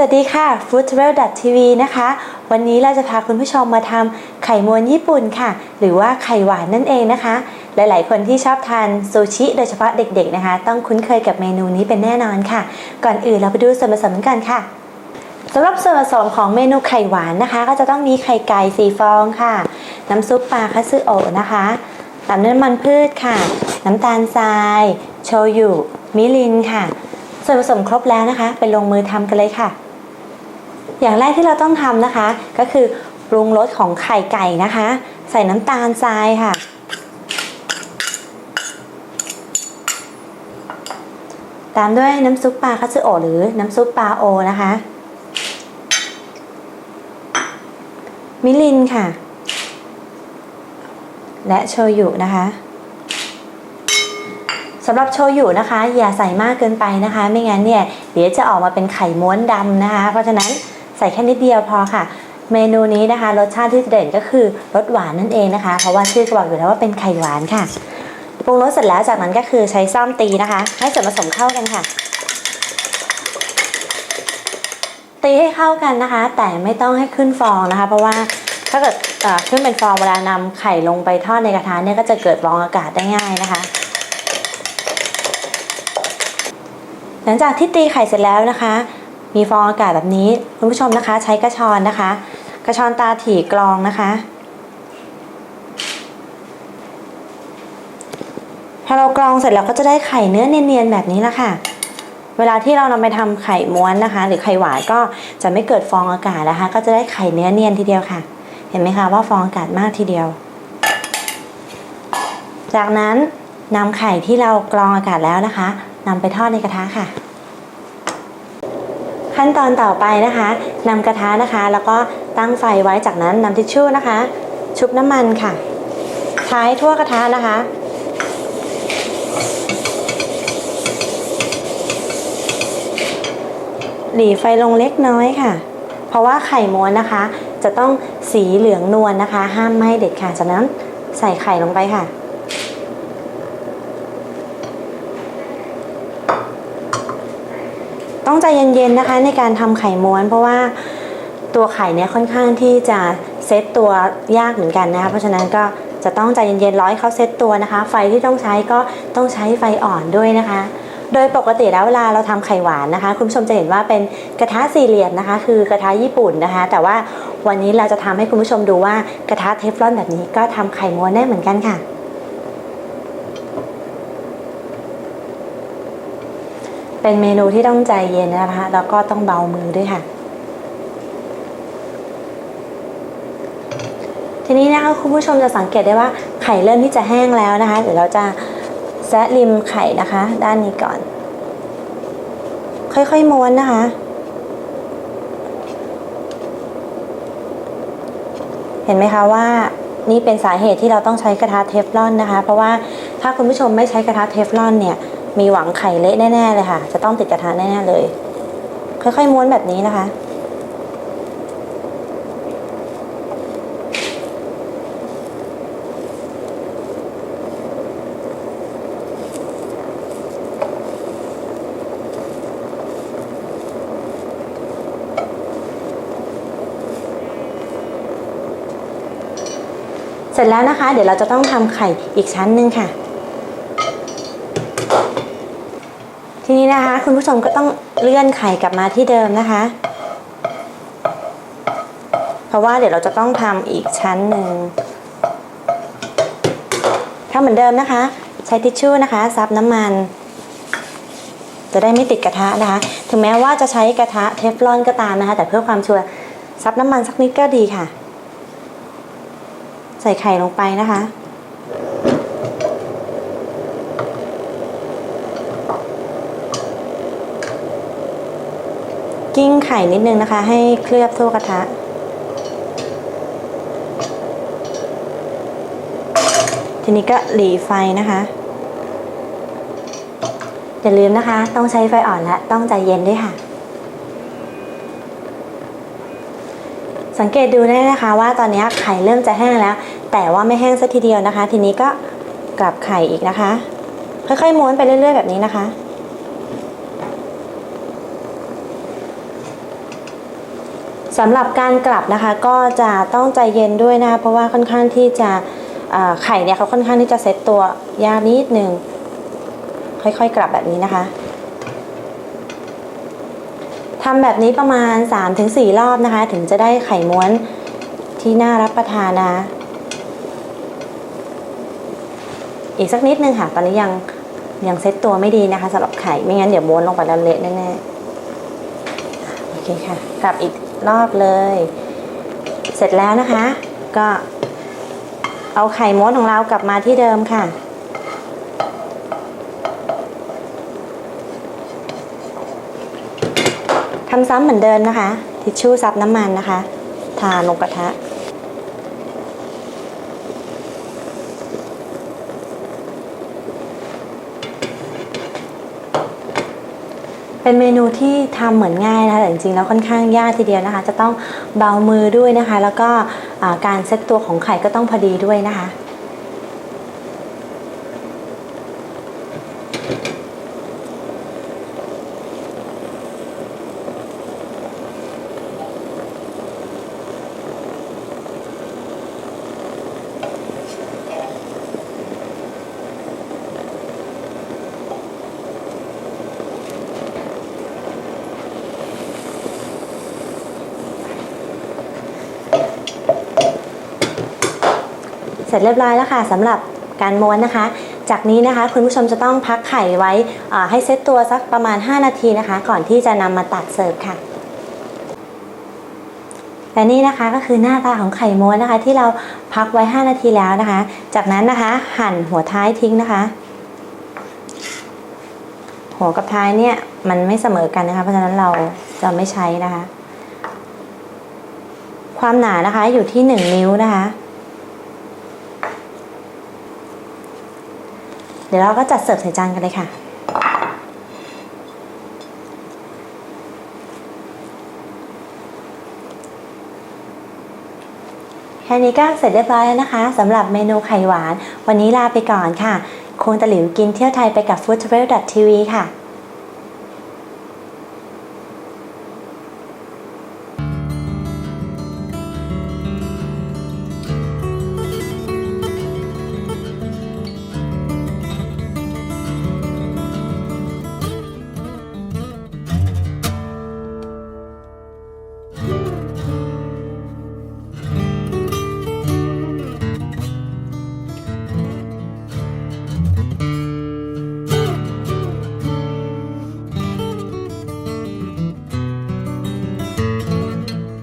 วัสดีค่ะ Food Travel TV นะคะ วันนี้เราจะพาคุณผู้ชมมาทำไข่ม้วนญี่ปุ่นค่ะ หรือว่าไข่หวานนั่นเองนะคะ หลายๆ คนที่ชอบทานซูชิโดยเฉพาะเด็กๆนะคะ ต้องคุ้นเคยกับเมนูนี้เป็นแน่นอนค่ะ ก่อนอื่นเราไปดูส่วนผสมกันค่ะสำหรับส่วนผสมของเมนูไข่หวานนะคะ ก็จะต้องมีไข่ไก่สีฟองค่ะ น้ำซุปปลาคัตสึโอะนะคะตามด้วยน้ำมันพืชค่ะ น้ำตาลทราย โชยุ มิรินค่ะส่วนผสมครบแล้วนะคะ ไปลงมือทำกันเลยค่ะ อย่างแรกที่เราต้องทำนะคะ ก็คือปรุงรสของไข่ไก่นะคะ ใส่น้ำตาลทรายค่ะ ตามด้วยน้ำซุปปลาคัตสึโอหรือน้ำซุปปลาโอนะคะ มิรินค่ะ และโชยุนะคะสำหรับโชยุนะคะ อย่าใส่มากเกินไปนะคะ ไม่งั้นเนี่ยเดี๋ยวจะออกมาเป็นไข่ม้วนดำนะคะ เพราะฉะนั้น ใส่แค่นิดเดียวพอค่ะ เมนูนี้นะคะ รสชาติที่เด่นก็คือรสหวานนั่นเองนะคะ เพราะว่าชื่อก็บอกอยู่แล้วว่าเป็นไข่หวานค่ะปรุงรสเสร็จแล้วจากนั้นก็คือใช้ซ่อมตีนะคะ ให้ส่วนผสมเข้ากันค่ะ ตีให้เข้ากันนะคะ แต่ไม่ต้องให้ขึ้นฟองนะคะ เพราะว่าถ้าเกิดขึ้นเป็นฟองเวลานำไข่ลงไปทอดในกระทะเนี่ยก็จะเกิดฟองอากาศได้ง่ายนะคะ หลังจากที่ตีไข่เสร็จแล้วนะคะ มีฟองอากาศแบบนี้คุณผู้ชมนะคะ ใช้กระชอนนะคะ กระชอนตาถี่กรองนะคะ พอเรากรองเสร็จแล้วก็จะได้ไข่เนื้อเนียนๆแบบนี้ละค่ะเวลาที่เรานำไปทำไข่ม้วนนะคะ หรือไข่หวานก็จะไม่เกิดฟองอากาศนะคะ ก็จะได้ไข่เนื้อเนียนทีเดียวค่ะ เห็นไหมคะว่าฟองอากาศมากทีเดียว จากนั้นนำไข่ที่เรากรองอากาศแล้วนะคะนำไปทอดในกระทะค่ะ ขั้นตอนต่อไปนะคะนำกระทะนะคะ แล้วก็ตั้งไฟไว้จากนั้นนำทิชชู่นะคะ ชุบน้ำมันค่ะท้ายทั่วกระทะนะคะ หลีไฟลงเล็กน้อยค่ะ เพราะว่าไข่ม้วนนะคะ จะต้องสีเหลืองนวลนะคะ ห้ามไหม้เด็ดขาดจากนั้นใส่ไข่ลงไปค่ะ ต้องใจเย็นๆนะคะในการทำไข่ม้วน เพราะว่าตัวไข่เนี่ยค่อนข้างที่จะเซตตัวยากเหมือนกันนะคะเพราะฉะนั้นก็จะต้องใจเย็นๆร้อยเขาเซตตัวนะคะ ไฟที่ต้องใช้ก็ต้องใช้ไฟอ่อนด้วยนะคะ โดยปกติแล้วเวลาเราทำไข่หวานนะคะ คุณผู้ชมจะเห็นว่าเป็นกระทะสี่เหลี่ยมนะคะ คือกระทะญี่ปุ่นนะคะ แต่ว่าวันนี้เราจะทำให้คุณผู้ชมดูว่ากระทะเทฟลอนแบบนี้ก็ทำไข่ม้วนได้เหมือนกันค่ะ เป็นเมนูที่ต้องใจเย็นนะคะ แล้วก็ต้องเบามือด้วยค่ะ ทีนี้นะคะคุณผู้ชมจะสังเกตได้ว่าไข่เริ่มที่จะแห้งแล้วนะคะ เดี๋ยวเราจะแซะริมไข่นะคะ ด้านนี้ก่อน ค่อยๆม้วนนะคะ เห็นไหมคะว่านี่เป็นสาเหตุที่เราต้องใช้กระทะเทฟลอนนะคะ เพราะว่าถ้าคุณผู้ชมไม่ใช้กระทะเทฟลอนเนี่ย มีหวังไข่เละแน่ ๆ เลยค่ะ จะต้องติดกระทะแน่ ๆ เลย ค่อย ๆ ม้วนแบบนี้นะคะ เสร็จแล้วนะคะ เดี๋ยวเราจะต้องทำไข่อีกชั้นหนึ่งค่ะ ทีนี้นะคะ คุณผู้ชมก็ต้องเลื่อนไข่กลับมาที่เดิมนะคะ เพราะว่าเดี๋ยวเราจะต้องทำอีกชั้นหนึ่งถ้าเหมือนเดิมนะคะ ใช้ทิชชู่นะคะ ซับน้ำมัน จะได้ไม่ติดกระทะนะคะ ถึงแม้ว่าจะใช้กระทะเทฟลอนก็ตามนะคะ แต่เพื่อความชัวร์ซับน้ำมันสักนิดก็ดีค่ะ ใส่ไข่ลงไปนะคะ กิ้งไข่นิดนึงนะคะ ให้เคลือบทั่วกระทะ ทีนี้ก็หลีไฟนะคะอย่าลืมนะคะ ต้องใช้ไฟอ่อนและต้องใจเย็นด้วยค่ะ สังเกตดูได้นะคะว่าตอนนี้ไข่เริ่มจะแห้งแล้ว แต่ว่าไม่แห้งสัทีเดียวนะคะ ทีนี้ก็กลับไข่อีกนะคะ ค่อยๆม้วนไปเรื่อยๆแบบนี้นะคะ สำหรับการกลับนะคะก็จะต้องใจเย็นด้วยนะคะเพราะว่าค่อนข้างที่จะไข่เนี่ยเขาค่อนข้างที่จะเซตตัวยากนิดหนึ่งค่อยๆกลับแบบนี้นะคะทำแบบนี้ประมาณ 3-4 รอบนะคะ ถึงจะได้ไข่ม้วนที่น่ารับประทานนะ อีกสักนิดนึงค่ะ ตอนนี้ยังยังเซตตัวไม่ดีนะคะสำหรับไข่ ไม่งั้นเดี๋ยวม้วนลงไปแล้วเละแน่ๆ โอเคค่ะ กลับอีก รอบเลย เสร็จแล้วนะคะ ก็เอาไข่ม้วนของเรากลับมาที่เดิมค่ะ ทำซ้ำเหมือนเดิมนะคะ ทิชชู่ซับน้ำมันนะคะ ทาลงกระทะ เป็นเมนูที่ทำเหมือนง่ายนะคะแต่จริงๆแล้วค่อนข้างยากทีเดียวนะคะ จะต้องเบามือด้วยนะคะ แล้วก็การเซตตัวของไข่ก็ต้องพอดีด้วยนะคะ เสร็จเรียบร้อยแล้วค่ะสำหรับการม้วนนะคะ จากนี้นะคะคุณผู้ชมจะต้องพักไข่ไว้อ่าให้เซตตัวสักประมาณ 5 นาทีนะคะ ก่อนที่จะนำมาตัดเสิร์ฟค่ะและนี่นะคะก็คือหน้าตาของไข่ม้วนนะคะ ที่เราพักไว้ 5 นาทีแล้วนะคะ จากนั้นนะคะหั่นหัวท้ายทิ้งนะคะ หัวกับท้ายเนี่ยมันไม่เสมอกันนะคะ เพราะฉะนั้นเราจะไม่ใช้นะคะ ความหนานะคะอยู่ที่ 1 นิ้วนะคะ เดี๋ยวเราก็จัดเสิร์ฟใส่จานกันเลยค่ะ แค่นี้ก็เสร็จเรียบร้อยแล้วนะคะสำหรับเมนูไข่หวาน วันนี้ลาไปก่อนค่ะคงตะหลิวกินเที่ยวไทยไปกับ foodtravel.tv ค่ะ